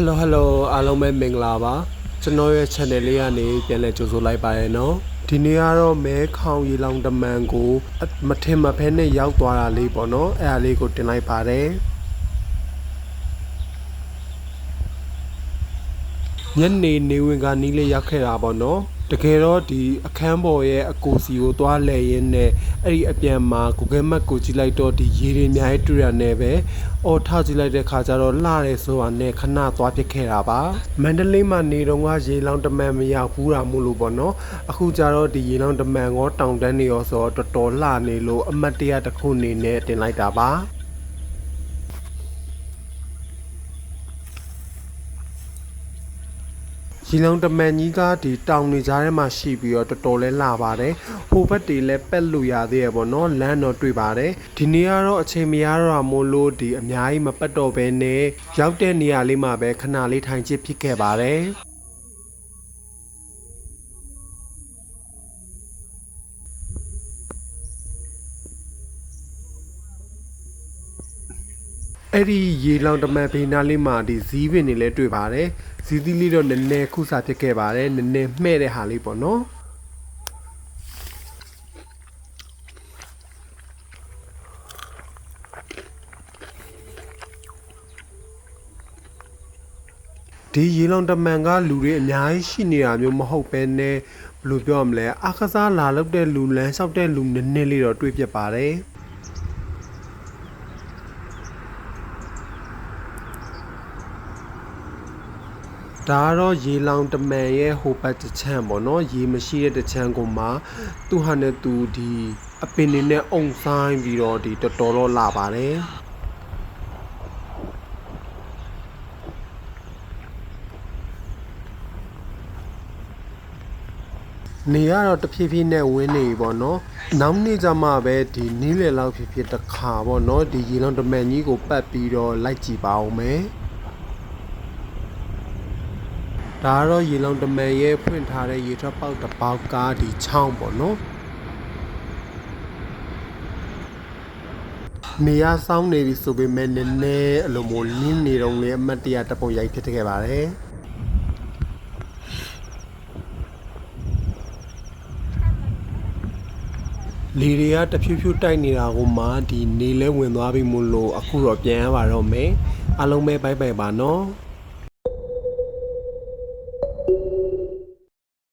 Hello Hello အားလုံးပဲမင်္ဂလာပါကျွန်တော်ရဲ့ channel လေးကနေပြန်လည်ကြိုဆိုလိုက်ပါရနော်ဒီနေ့ကတော့မဲခေါင်ရီလောင်တမန်ကိုအမထင်မဖဲနဲ့ရောက်သွားတာလေးပေါ့နော်အဲ့ဒါလေးကိုတင်လိုက်ပါတယ်ညနေနေဝင်ကနီးလေးရောက်ခဲ့တာပေါ့နော် တကယ်တော့ဒီအခန်းပေါ်ရဲ့အကူစီကိုသွားလဲရင်းနဲ့အဲ့ဒီအပြန်မှာ Google Map ကိုကြည့်လိုက်တော့ဒီရေတွေအများကြီးတွေ့ရနေပဲအော်ထားကြည့်လိုက်တဲ့ခါကျတော့လှရဲဆိုတာနဲ့ခဏသွားပြစ်ခဲ့တာပါမန္တလေးမှာနေတော့ကရေလောင်တမန်မရောက်ဘူးတာမို့လို့ပေါ့နော်အခုကျတော့ဒီရေလောင်တမန်ရောတောင်တန်းတွေရောဆိုတော့တော်တော်လှနေလို့အမတ်တရတစ်ခုအနေနဲ့တင်လိုက်တာပါ ရီလောင်တမန်ကြီးကဒီတောင်နေကြားထဲမှာရှိပြီးတော့တော်တော်လဲလှပါတယ်ဟိုဘက်တွေလဲပက်လို့ရသေးရပေါ့နော်လမ်းတော့တွေ့ပါတယ်ဒီနေ့ကတော့အချိန်မရတော့တာမို့လို့ဒီအများကြီးမပတ်တော့ဘဲနဲ့ရောက်တဲ့နေရာလေးမှာပဲခဏလေးထိုင်ချစ်ဖြစ်ခဲ့ပါတယ် အဲ့ဒီရေလောင်တမန်ဘေးနားလေးမှာဒီဇီးပင်တွေလည်းတွေ့ပါတယ်ဇီးသီးလေးတော့နည်းနည်းခုစားဖြစ်ခဲ့ပါတယ်နည်းနည်းမှဲ့တဲ့ဟာလေးပေါ့နော်ဒီရေလောင်တမန်ကလူတွေအများကြီးရှိနေတာမျိုးမဟုတ်ပဲနဲ့ဘယ်လိုပြောရမလဲအခါစားလာလောက်တဲ့လူလမ်းလျှောက်တဲ့လူနည်းနည်းလေးတော့တွေ့ပြပါတယ် ဒါကတော့ရေလောင်တမန်ရဲ့ဟိုဘက်တစ်ချမ်းပေါ့နော်ရေမရှိတဲ့တစ်ချမ်းကိုမှသူ့ဟာနဲ့သူဒီအပင်တွေနဲ့အုံဆိုင်ပြီးတော့ဒီတော်တော်တော့လာပါတယ်နေရတော့တဖြည်းဖြည်းနဲ့ဝင်းနေပြီပေါ့နော်နောက်နေ့ကျမှပဲဒီနီးလေလောက်ဖြစ်ဖြစ်တစ်ခါပေါ့နော်ဒီရေလောင်တမန်ကြီးကိုပတ်ပြီးတော့လိုက်ကြည့်ပါအောင်မယ် ဒါကတော့ရေလောင်တမန်ရဲ့ဖွင့်ထားတဲ့ရေထွက်ပေါက်တစ်ပေါက်ကဒီချောင်းပေါ့နော်နေရဆောင်နေပြီဆိုပေမဲ့နည်းနည်းအလိုမျိုးလင်းနေတော့လေအမတ်တရတပုံရိုက်ဖြစ်ခဲ့ပါတယ်လေတွေကတဖြည်းဖြည်းတိုက်နေတာကိုမှဒီနေလဲဝင်သွားပြီမို့လို့အခုတော့ပြန်ရပါတော့မယ်အားလုံးပဲဘိုက်ဘိုက်ပါနော်